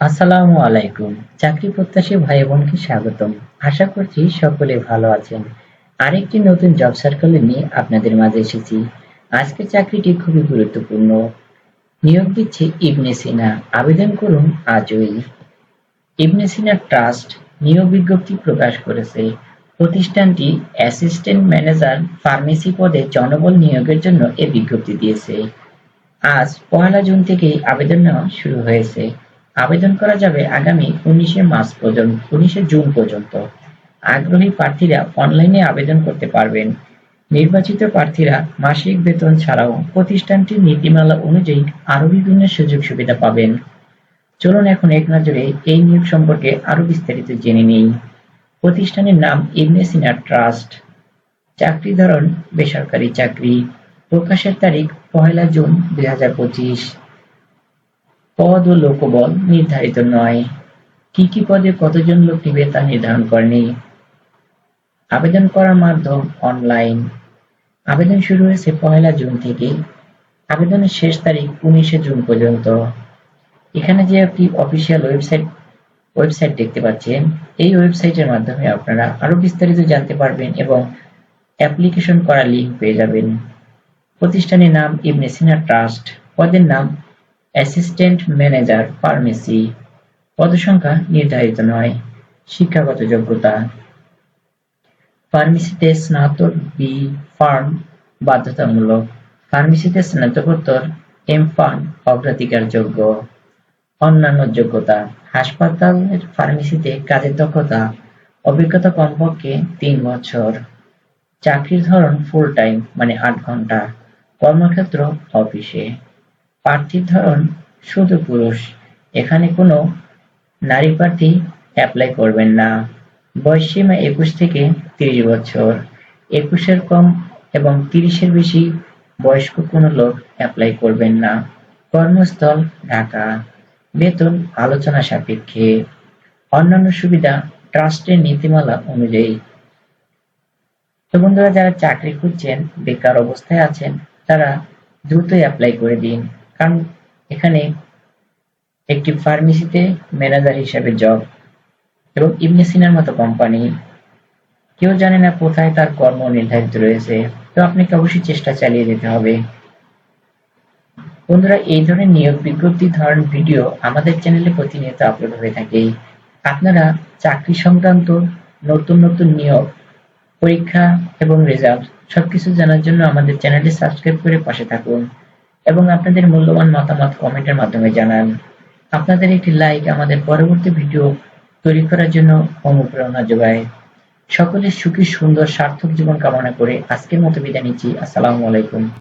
আসসালামু আলাইকুম। চাকরি প্রত্যাশী ভাই বোনকে স্বাগতম। আশা করছি সকলে ভালো আছেন। আরেকটি নতুন জব সার্কেল নিয়ে আপনাদের মাঝে এসেছি। আজকের চাকরিটি খুবই গুরুত্বপূর্ণ। নিয়োগ দিচ্ছে ইবনে সিনা। আবেদন করুন আজই। ইবনে সিনা ট্রাস্ট নিয়োগ বিজ্ঞপ্তি প্রকাশ করেছে। প্রতিষ্ঠানটি অ্যাসিস্ট্যান্ট ম্যানেজার ফার্মেসি পদে জনবল নিয়োগের জন্য এ বিজ্ঞপ্তি দিয়েছে। আজ পয়লা জুন থেকেই আবেদন নেওয়া শুরু হয়েছে। আবেদন করা যাবে আগামী উনিশে মার্চ পর্যন্ত, উনিশে জুন পর্যন্ত। আগ্রহী প্রার্থীরা অনলাইনে আবেদন করতে পারবেন। নির্বাচিত প্রার্থীরা মাসিক বেতন ছাড়াও প্রতিষ্ঠানটির নীতিমালা অনুযায়ী আরও বিভিন্ন সুযোগ সুবিধা পাবেন। চলুন এখন এক নজরে এই নিয়োগ সম্পর্কে আরও বিস্তারিত জেনে নেই। প্রতিষ্ঠানের নাম ইবনে সিনা ট্রাস্ট। চাকরি ধরন, বেসরকারি চাকরি। প্রকাশের তারিখ, পহেলা জুন দুই হাজার পঁচিশ। পদ ও লোকবল নির্ধারিত নয়। কি কি পদে কতজন লোক নিবে তা নির্ধারণ করেনি। আবেদন করার মাধ্যম অনলাইন। আবেদন শুরু হয়েছে পহেলা জুন থেকে। আবেদনের শেষ তারিখ উনিশে জুন পর্যন্ত। এখানে যে একটি অফিসিয়াল ওয়েবসাইট ওয়েবসাইট দেখতে পাচ্ছেন, এই ওয়েবসাইটের মাধ্যমে আপনারা আরও বিস্তারিত জানতে পারবেন এবং অ্যাপ্লিকেশন করার লিঙ্ক পেয়ে যাবেন। প্রতিষ্ঠানের নাম ইবনে সিনা ট্রাস্ট। পদের নাম অ্যাসিস্ট্যান্ট ম্যানেজার ফার্মেসি। পদসংখ্যা নির্ধারিত নয়, শিক্ষাগত যোগ্যতা। ফার্মেসিতে স্নাতক বি ফার্ম বাধ্যতামূলক। ফার্মেসিতে স্নাতকোত্তর এম ফার্ম অগ্রাধিকারযোগ্য। অন্যান্য যোগ্যতা, হাসপাতালের ফার্মেসিতে কাজের দক্ষতা, অভিজ্ঞতা কমপক্ষে তিন বছর। চাকরির ধরন ফুল টাইম মানে আট ঘণ্টা। কর্মক্ষেত্র, অফিসে। প্রার্থীর ধরন শুধু পুরুষ। এখানে কোনো নারী প্রার্থী অ্যাপ্লাই করবেন না। বয়সসীমা একুশ থেকে তিরিশ বছর। একুশের কম এবং তিরিশের বেশি বয়স্ক কোনো লোক অ্যাপ্লাই করবেন না। কর্মস্থল ঢাকা। বেতন আলোচনা সাপেক্ষে। অন্যান্য সুবিধা ট্রাস্টের নীতিমালা অনুযায়ী। তো বন্ধুরা, যারা চাকরি খুঁজছেন, বেকার অবস্থায় আছেন, তারা দ্রুতই অ্যাপ্লাই করে দিন। কারণ এখানে একটি ফার্মেসিতে ম্যানেজার হিসেবে জব এবং ইবনে সিনার মতো কোম্পানি কেউ জানে না কোথায় তার কর্ম নির্ধারিত রয়েছে। তো আপনাকে অবশ্যই চেষ্টা চালিয়ে যেতে হবে। বন্ধুরা, এই ধরনের নিয়োগ বিজ্ঞপ্তি, ধরনের ভিডিও আমাদের চ্যানেলে প্রতিনিয়ত আপলোড হয়ে থাকে। আপনারা চাকরি সংক্রান্ত নতুন নতুন নিয়োগ, পরীক্ষা এবং রেজাল্ট সবকিছু জানার জন্য আমাদের চ্যানেলটি সাবস্ক্রাইব করে পাশে থাকুন। এবং আপনাদের মূল্যবান মতামত কমেন্টের মাধ্যমে জানান। আপনাদের একটি লাইক আমাদের পরবর্তী ভিডিও তৈরি করার জন্য অনুপ্রেরণা যোগায়। সকলের সুখী, সুন্দর, সার্থক জীবন কামনা করে আজকের মতো বিদায় নিচ্ছি। আসসালামু আলাইকুম।